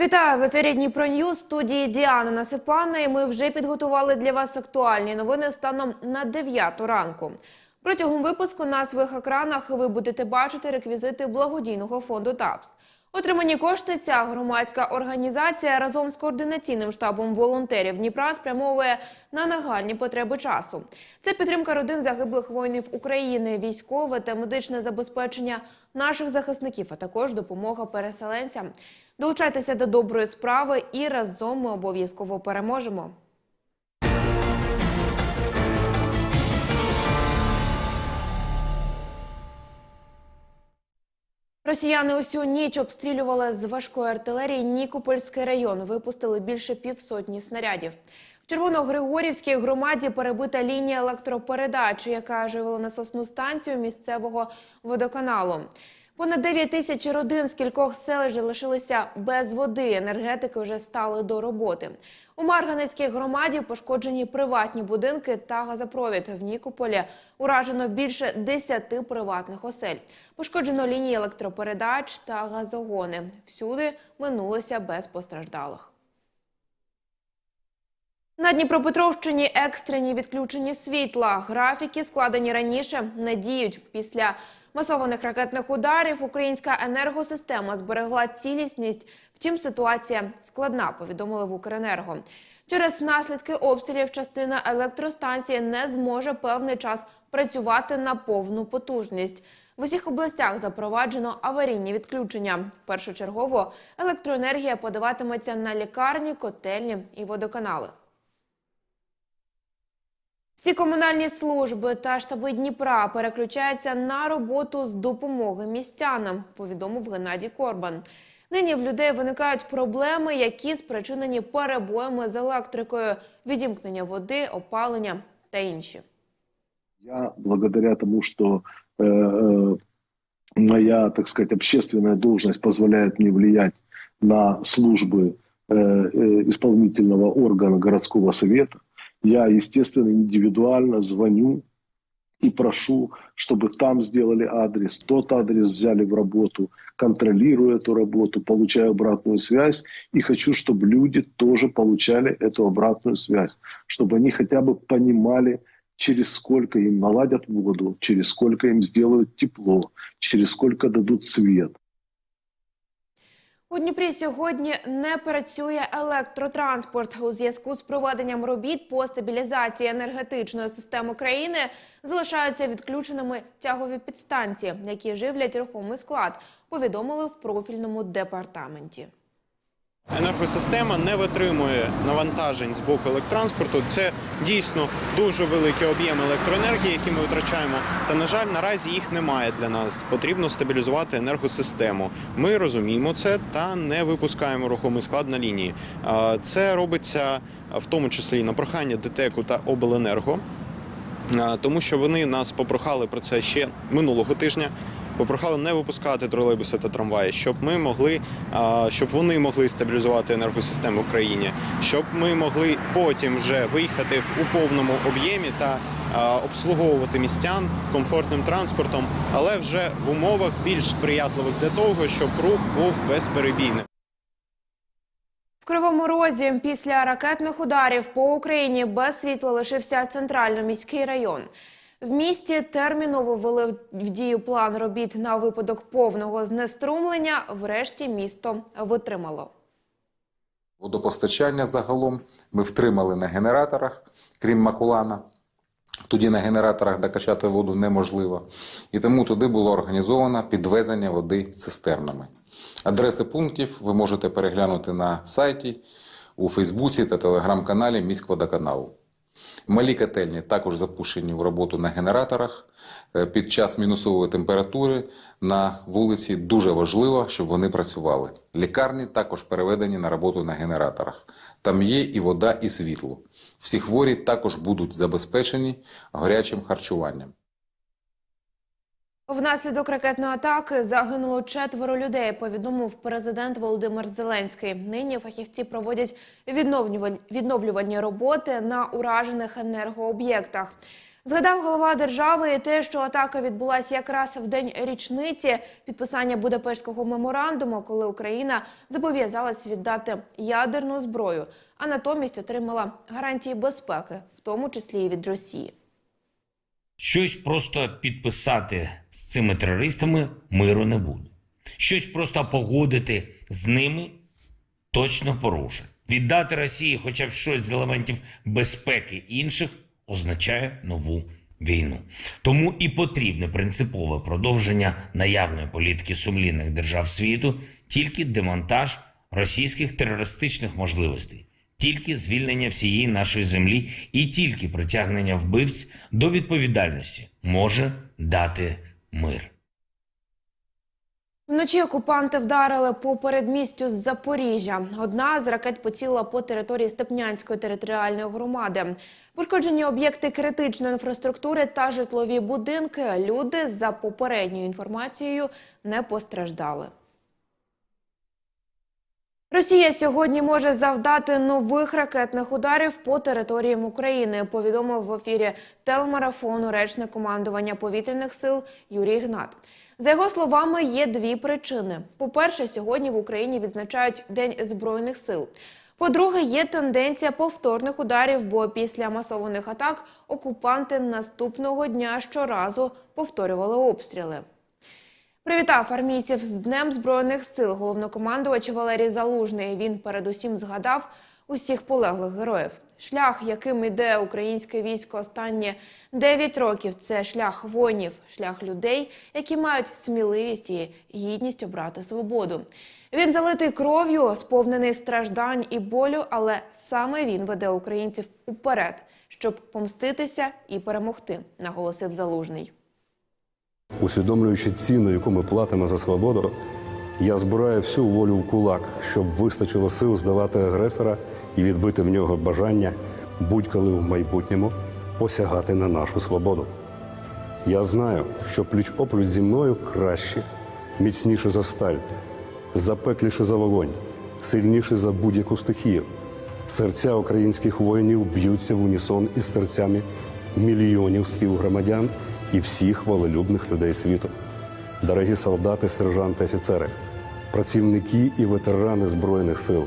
Вітаю в ефірі Дніпро Ньюз, студії Діана Насипана. І ми вже підготували для вас актуальні новини станом на 9 ранку. Протягом випуску на своїх екранах ви будете бачити реквізити благодійного фонду ТАПС. Отримані кошти ця громадська організація разом з координаційним штабом волонтерів Дніпра спрямовує на нагальні потреби часу. Це підтримка родин загиблих воїнів України, військове та медичне забезпечення наших захисників, а також допомога переселенцям. Долучайтеся до доброї справи і разом ми обов'язково переможемо. Росіяни усю ніч обстрілювали з важкої артилерії Нікопольський район. Випустили більше півсотні снарядів. В Червоногригорівській громаді перебита лінія електропередачі, яка живила насосну станцію місцевого водоканалу. Понад 9 тисяч родин з кількох селищ залишилися без води. Енергетики вже стали до роботи. У Марганецькій громаді пошкоджені приватні будинки та газопровід. В Нікополі уражено більше 10 приватних осель. Пошкоджено лінії електропередач та газогони. Всюди минулося без постраждалих. На Дніпропетровщині екстрені відключені світла. Графіки, складені раніше, не діють. Після масованих ракетних ударів українська енергосистема зберегла цілісність. Втім, ситуація складна, повідомили в Укренерго. Через наслідки обстрілів частина електростанції не зможе певний час працювати на повну потужність. В усіх областях запроваджено аварійні відключення. Першочергово електроенергія подаватиметься на лікарні, котельні і водоканали. Всі комунальні служби та штаби Дніпра переключаються на роботу з допомоги містянам, повідомив Геннадій Корбан. Нині в людей виникають проблеми, які спричинені перебоями з електрикою, відімкнення води, опалення та інші. Я благодаря тому, что э, э, моя, так сказать, общественная должность позволяет мне влиять на службы э, э, исполнительного органа городского совета, Я, естественно, индивидуально звоню и прошу, чтобы там сделали адрес, тот адрес взяли в работу, контролирую эту работу, получаю обратную связь и хочу, чтобы люди тоже получали эту обратную связь, чтобы они хотя бы понимали, через сколько им наладят воду, через сколько им сделают тепло, через сколько дадут свет. У Дніпрі сьогодні не працює електротранспорт. У зв'язку з проведенням робіт по стабілізації енергетичної системи країни залишаються відключеними тягові підстанції, які живлять рухомий склад, повідомили в профільному департаменті. Енергосистема не витримує навантажень з боку електротранспорту. Це дійсно дуже великий об'єм електроенергії, який ми витрачаємо. Та на жаль, наразі їх немає для нас. Потрібно стабілізувати енергосистему. Ми розуміємо це та не випускаємо рухомий склад на лінії. Це робиться в тому числі на прохання ДТЕКу та Обленерго, тому що вони нас попрохали про це ще минулого тижня. Попрохали не випускати тролейбуси та трамваї, щоб ми могли, щоб вони могли стабілізувати енергосистему в країні, щоб ми могли потім вже виїхати у повному об'ємі та обслуговувати містян комфортним транспортом, але вже в умовах більш сприятливих для того, щоб рух був безперебійним. В Кривому Розі після ракетних ударів по Україні без світла лишився центрально-міський район. В місті терміново ввели в дію план робіт на випадок повного знеструмлення. Врешті місто витримало. Водопостачання загалом ми втримали на генераторах, крім Макулана. Тоді на генераторах докачати воду неможливо. І тому туди було організовано підвезення води цистернами. Адреси пунктів ви можете переглянути на сайті, у Фейсбуці та телеграм-каналі міськводоканалу. Малі котельні також запущені в роботу на генераторах. Е, Під час мінусової температури на вулиці дуже важливо, щоб вони працювали. Лікарні також переведені на роботу на генераторах. Там є і вода, і світло. Всі хворі також будуть забезпечені гарячим харчуванням. Внаслідок ракетної атаки загинуло четверо людей. Повідомив президент Володимир Зеленський. Нині фахівці проводять відновлюваль- відновлювальні роботи на уражених енергооб'єктах. Згадав голова держави і те, що атака відбулася якраз в день річниці підписання Будапештського меморандуму, коли Україна зобов'язалась віддати ядерну зброю, а натомість отримала гарантії безпеки, в тому числі і від Росії. Щось просто підписати з цими терористами миру не буде. Щось просто погодити з ними точно порушить. Віддати Росії хоча б щось з елементів безпеки інших означає нову війну. Тому і потрібне принципове продовження наявної політики сумлінних держав світу, тільки демонтаж російських терористичних можливостей, тільки звільнення всієї нашої землі і тільки притягнення вбивць до відповідальності може дати мир. Вночі окупанти вдарили по передмістю з Запоріжжя. Одна з ракет поцілила по території Степнянської територіальної громади. Пошкоджені об'єкти критичної інфраструктури та житлові будинки. Люди за попередньою інформацією не постраждали. Росія сьогодні може завдати нових ракетних ударів по територіям України. Повідомив в ефірі телемарафону речник командування повітряних сил Юрій Гнат. За його словами, є дві причини: по-перше, сьогодні в Україні відзначають День збройних сил. По-друге, є тенденція повторних ударів, бо після масованих атак окупанти наступного дня щоразу повторювали обстріли. Привітав армійців з Днем Збройних сил головнокомандувач Валерій Залужний. Він передусім згадав усіх полеглих героїв. Шлях, яким іде українське військо останні 9 років, це шлях воїнів, шлях людей, які мають сміливість і гідність обрати свободу. Він залитий кров'ю, сповнений страждань і болю, але саме він веде українців уперед, щоб помститися і перемогти, наголосив Залужний. Усвідомлюючи ціну, яку ми платимо за свободу, я збираю всю волю в кулак, щоб вистачило сил здавати агресора і відбити в нього бажання будь-коли в майбутньому посягати на нашу свободу. Я знаю, що пліч опліч зі мною краще, міцніше за сталь, запекліше за вогонь, сильніше за будь-яку стихію. Серця українських воїнів б'ються в унісон із серцями мільйонів співгромадян і всіх волелюбних людей світу. Дорогі солдати, сержанти, офіцери, працівники і ветерани Збройних сил.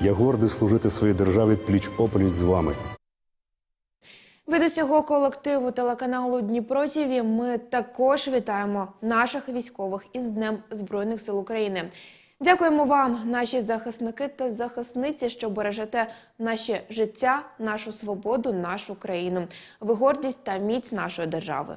Я гордий служити своїй державі пліч-опліч з вами. Від усього колективу телеканалу Дніпро ТІВІ ми також вітаємо наших військових із Днем Збройних сил України. Дякуємо вам, наші захисники та захисниці, що бережете наше життя, нашу свободу, нашу країну. Ви гордість та міць нашої держави.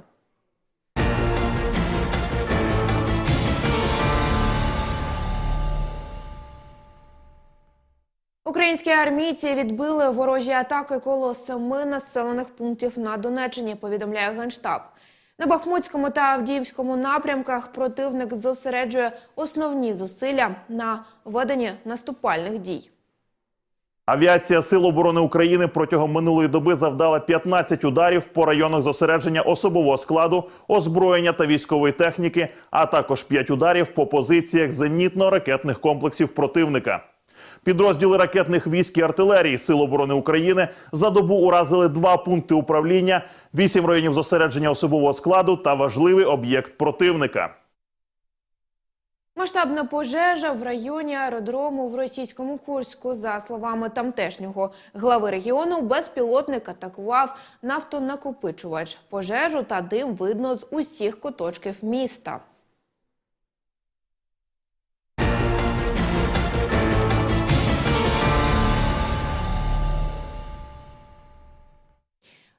Українські армійці відбили ворожі атаки коло семи населених пунктів на Донеччині. Повідомляє генштаб. На Бахмутському та Авдіївському напрямках противник зосереджує основні зусилля на веденні наступальних дій. Авіація Сил оборони України протягом минулої доби завдала 15 ударів по районах зосередження особового складу, озброєння та військової техніки, а також 5 ударів по позиціях зенітно-ракетних комплексів противника. Підрозділи ракетних військ і артилерії Сил оборони України за добу уразили два пункти управління, 8 районів зосередження особового складу та важливий об'єкт противника. Масштабна пожежа в районі аеродрому в російському Курську. За словами тамтешнього глави регіону, безпілотник атакував нафтонакопичувач. Пожежу та дим видно з усіх куточків міста.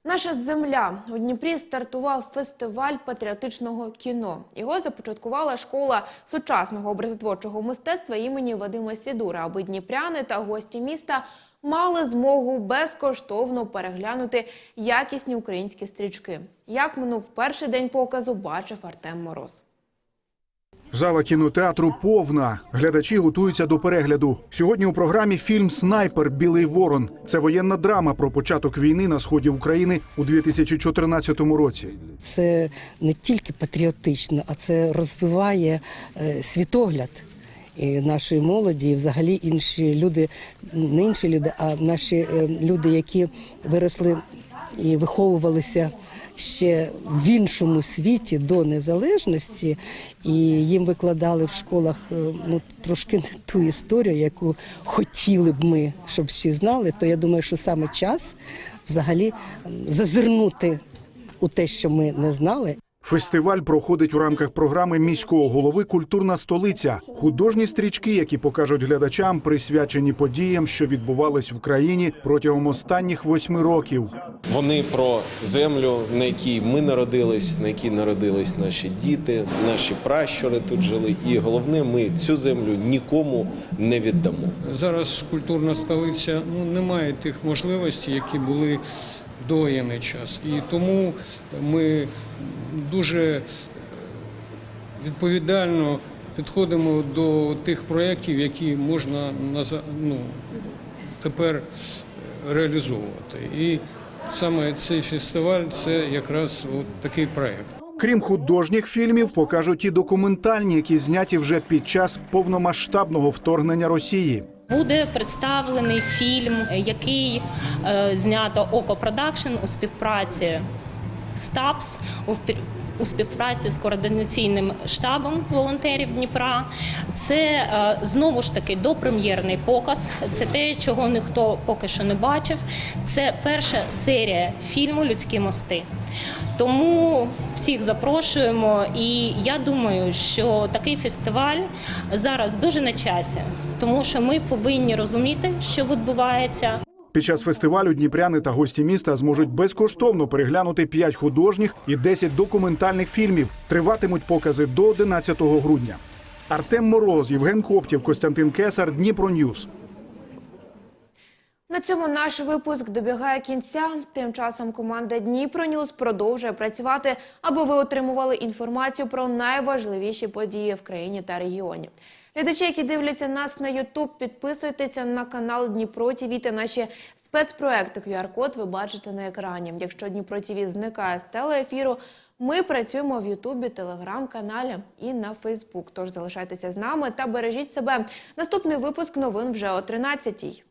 Наша земля у Дніпрі стартував фестиваль патріотичного кіно. Його започаткувала школа сучасного образотворчого мистецтва імені Вадима Сідура, аби дніпряни та гості міста мали змогу безкоштовно переглянути якісні українські стрічки. Як минув перший день показу, бачив Артем Мороз. Зала кінотеатру повна. Глядачі готуються до перегляду. Сьогодні у програмі фільм Снайпер Білий Ворон. Це воєнна драма про початок війни на сході України у 2014 році. Це не тільки патріотично, а це розвиває е, світогляд і нашої молоді, і взагалі інші люди, не інші люди, а наші е, люди, які виросли і виховувалися ще в іншому світі до незалежності, і їм викладали в школах е, ну, трошки не ту історію, яку хотіли б ми, щоб всі знали, то я думаю, що саме час взагалі зазирнути у те, що ми не знали. Фестиваль проходить у рамках програми міського голови Культурна столиця. Художні стрічки, які покажуть глядачам, присвячені подіям, що відбувались в країні протягом останніх восьми років. Вони про землю, на якій ми народились, на якій народились наші діти, наші пращури тут жили. І головне, ми цю землю нікому не віддамо. Зараз культурна столиця ну, не має тих можливостей, які були довоєнний час. І тому ми дуже відповідально підходимо до тих проєктів, які можна ну, тепер реалізовувати. І саме цей фестиваль це якраз от такий проєкт. Крім художніх фільмів, покажуть і документальні, які зняті вже під час повномасштабного вторгнення Росії. Буде представлений фільм, який е, знято Око Продакшн у співпраці з ТАПС, у співпраці з координаційним штабом волонтерів Дніпра. Це е, знову ж таки допрем'єрний показ. Це те, чого ніхто поки що не бачив. Це перша серія фільму Людські мости. Тому всіх запрошуємо, і я думаю, що такий фестиваль зараз дуже на часі, тому що ми повинні розуміти, що відбувається. Під час фестивалю дніпряни та гості міста зможуть безкоштовно переглянути 5 художніх і 10 документальних фільмів. Триватимуть покази до 11 грудня. Артем Мороз, Євген Коптів, Костянтин Кесар, Дніпро Ньюс. На цьому наш випуск добігає кінця. Тим часом команда Дніпро Ньюз продовжує працювати, аби ви отримували інформацію про найважливіші події в країні та регіоні. Глядачі, які дивляться нас на Ютуб, підписуйтеся на канал Дніпро ТІВІ та наші спецпроекти. QR-код ви бачите на екрані. Якщо Дніпро ТІВІ зникає з телеефіру, ми працюємо в Ютубі, телеграм-каналі і на Фейсбук. Тож залишайтеся з нами та бережіть себе. Наступний випуск новин вже о 13-й.